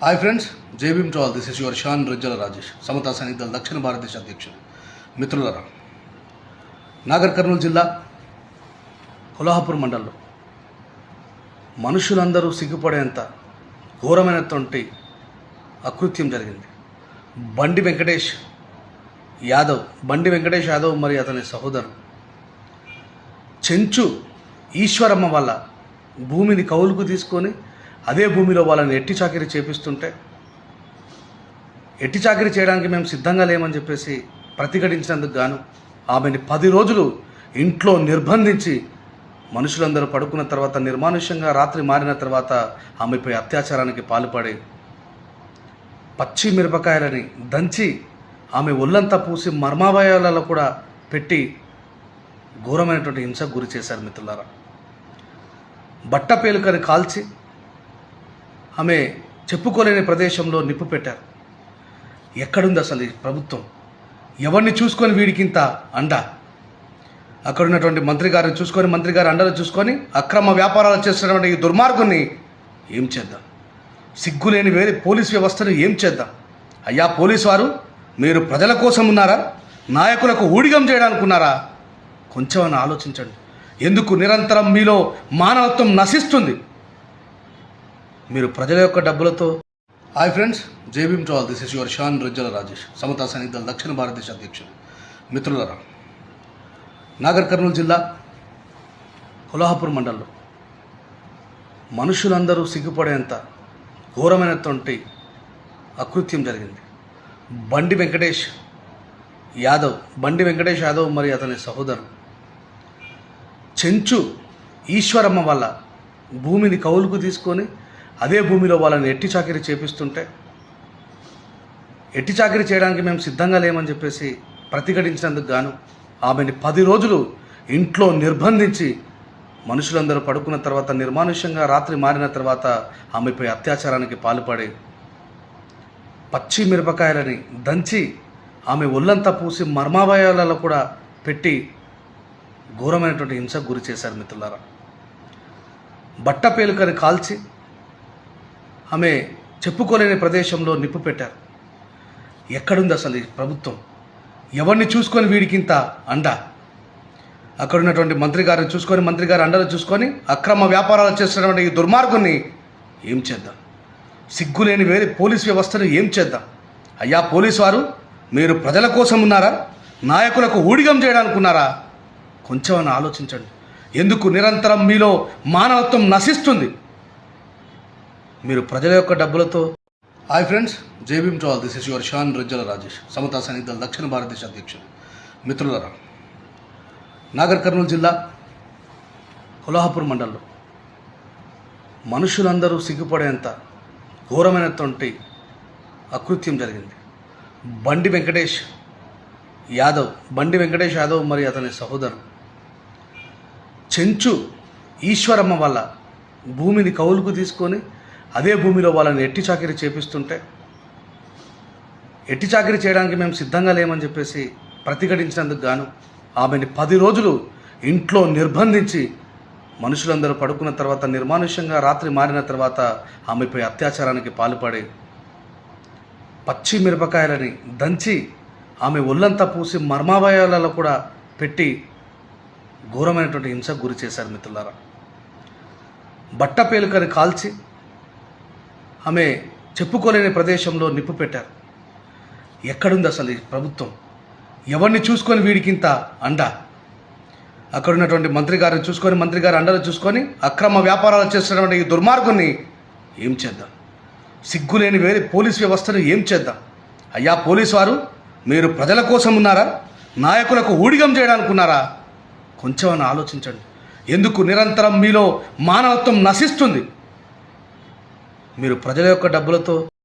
Hi friends JBM to all this is your Shan Rujjala Rajesh Samata Sainik దక్షిణ భారతదేశ అధ్యక్షుడు మిత్రులరా నాగర్ కర్నూలు జిల్లా కొల్హాపూర్ మండలంలో మనుషులందరూ సిగ్గుపడేంత ఘోరమైనటువంటి అకృత్యం జరిగింది బండి వెంకటేష్ యాదవ్ బండి వెంకటేష్ యాదవ్ మరి అతని సహోదరు చెంచు ఈశ్వరమ్మ వల్ల భూమిని కౌలుకు తీసుకొని అదే భూమిలో వాళ్ళని ఎట్టి చాకిరి చేపిస్తుంటే ఎట్టి చాకిరి చేయడానికి మేము సిద్ధంగా లేమని చెప్పేసి ప్రతిఘటించినందుకు గాను ఆమెని పది రోజులు ఇంట్లో నిర్బంధించి మనుషులందరూ పడుకున్న తర్వాత నిర్మానుష్యంగా రాత్రి మారిన తర్వాత ఆమెపై అత్యాచారానికి పాల్పడి పచ్చి మిరపకాయలని దంచి ఆమె ఒళ్ళంతా పూసి మర్మావయాలలో కూడా పెట్టి ఘోరమైనటువంటి హింసకు గురి చేశారు మిత్రులారా. బట్ట పేలుకని కాల్చి ఆమె చెప్పుకోలేని ప్రదేశంలో నిప్పు పెట్టారు. ఎక్కడుంది అసలు ఈ ప్రభుత్వం? ఎవరిని చూసుకొని వీడికింత అండ? అక్కడున్నటువంటి మంత్రి గారిని చూసుకొని మంత్రి గారి అండలు చూసుకొని అక్రమ వ్యాపారాలు చేస్తున్నటువంటి ఈ దుర్మార్గుని ఏం చేద్దాం? సిగ్గులేని వేరే పోలీస్ వ్యవస్థను ఏం చేద్దాం? అయ్యా పోలీసు వారు మీరు ప్రజల కోసం ఉన్నారా? నాయకులకు ఊడిగం చేయడానికిన్నారా? కొంచెం అని ఆలోచించండి. ఎందుకు నిరంతరం మీలో మానవత్వం నశిస్తుంది? మీరు ప్రజల యొక్క డబ్బులతో. Hi friends జేబీమ్ to all this is your Shan Rujjala Rajesh Samata సన్నిధులు దక్షిణ భారతదేశ అధ్యక్షుడు మిత్రులరా నాగర్ కర్నూలు జిల్లా కొల్హాపూర్ మండలంలో మనుషులందరూ సిగ్గుపడేంత ఘోరమైనటువంటి అకృత్యం జరిగింది బండి వెంకటేష్ యాదవ్ బండి వెంకటేష్ యాదవ్ మరి అతని సహోదరు చెంచు ఈశ్వరమ్మ వల్ల భూమిని కౌలుకు తీసుకొని అదే భూమిలో వాళ్ళని ఎట్టి చాకిరి చేపిస్తుంటే ఎట్టి చాకిరి చేయడానికి మేము సిద్ధంగా లేమని చెప్పేసి ప్రతిఘటించినందుకు గాను ఆమెని పది రోజులు ఇంట్లో నిర్బంధించి మనుషులందరూ పడుకున్న తర్వాత నిర్మానుష్యంగా రాత్రి మారిన తర్వాత ఆమెపై అత్యాచారానికి పాల్పడి పచ్చి మిరపకాయలని దంచి ఆమె ఒళ్ళంతా పూసి మర్మావయాలలో కూడా పెట్టి ఘోరమైనటువంటి హింసకు గురి చేశారు మిత్రులారా. బట్ట పేలుకని కాల్చి ఆమె చెప్పుకోలేని ప్రదేశంలో నిప్పు పెట్టారు. ఎక్కడుంది అసలు ఈ ప్రభుత్వం? ఎవరిని చూసుకొని వీడికింత అండ? అక్కడ ఉన్నటువంటి మంత్రి గారిని చూసుకొని మంత్రి గారి అండలు చూసుకొని అక్రమ వ్యాపారాలు చేస్తున్నటువంటి ఈ దుర్మార్గుని ఏం చేద్దాం? సిగ్గులేని వేరే పోలీస్ వ్యవస్థను ఏం చేద్దాం? అయ్యా పోలీసు వారు మీరు ప్రజల కోసం ఉన్నారా? నాయకులకు ఊడిగం చేయడానుకున్నారా? కొంచెం అని ఆలోచించండి. ఎందుకు నిరంతరం మీలో మానవత్వం నశిస్తుంది? మీరు ప్రజల యొక్క డబ్బులతో hi friends JBM to this is your Shan Rujjala Rajesh Samata Sainik దక్షిణ భారతదేశ అధ్యక్షుడు. మిత్రులరా నాగర్ కర్నూలు జిల్లా కొల్హాపూర్ మండలంలో మనుషులందరూ సిగ్గుపడేంత ఘోరమైనటువంటి అకృత్యం జరిగింది. బండి వెంకటేష్ యాదవ్ బండి వెంకటేష్ యాదవ్ మరి అతని సహోదరు చెంచు ఈశ్వరమ్మ వల్ల భూమిని కౌలుకు తీసుకొని అదే భూమిలో వాళ్ళని ఎట్టి చాకిరి చేపిస్తుంటే ఎట్టి చాకరీ చేయడానికి మేము సిద్ధంగా లేమని చెప్పేసి ప్రతిఘటించినందుకు గాను ఆమెని పది రోజులు ఇంట్లో నిర్బంధించి మనుషులందరూ పడుకున్న తర్వాత నిర్మానుష్యంగా రాత్రి మారిన తర్వాత ఆమెపై అత్యాచారానికి పాల్పడి పచ్చి మిరపకాయలని దంచి ఆమె ఒళ్ళంతా పూసి మర్మావయాలలో కూడా పెట్టి ఘోరమైనటువంటి హింసకు గురి చేశారు మిత్రులారా. బట్ట పేలుకని కాల్చి ఆమె చెప్పుకోలేని ప్రదేశంలో నిప్పు పెట్టారు. ఎక్కడుంది అసలు ఈ ప్రభుత్వం? ఎవరిని చూసుకొని వీడికింత అండ? అక్కడ ఉన్నటువంటి మంత్రి గారిని చూసుకొని మంత్రి గారి అండలు చూసుకొని అక్రమ వ్యాపారాలు చేస్తున్నటువంటి ఈ దుర్మార్గుని ఏం చేద్దాం? సిగ్గులేని వేరే పోలీస్ వ్యవస్థను ఏం చేద్దాం? అయ్యా పోలీసు వారు మీరు ప్రజల కోసం ఉన్నారా? నాయకులకు ఊడిగం చేయడానికిన్నారా? కొంచెం అని ఆలోచించండి. ఎందుకు నిరంతరం మీలో మానవత్వం నశిస్తుంది? మీరు ప్రజల యొక్క డబ్బులతో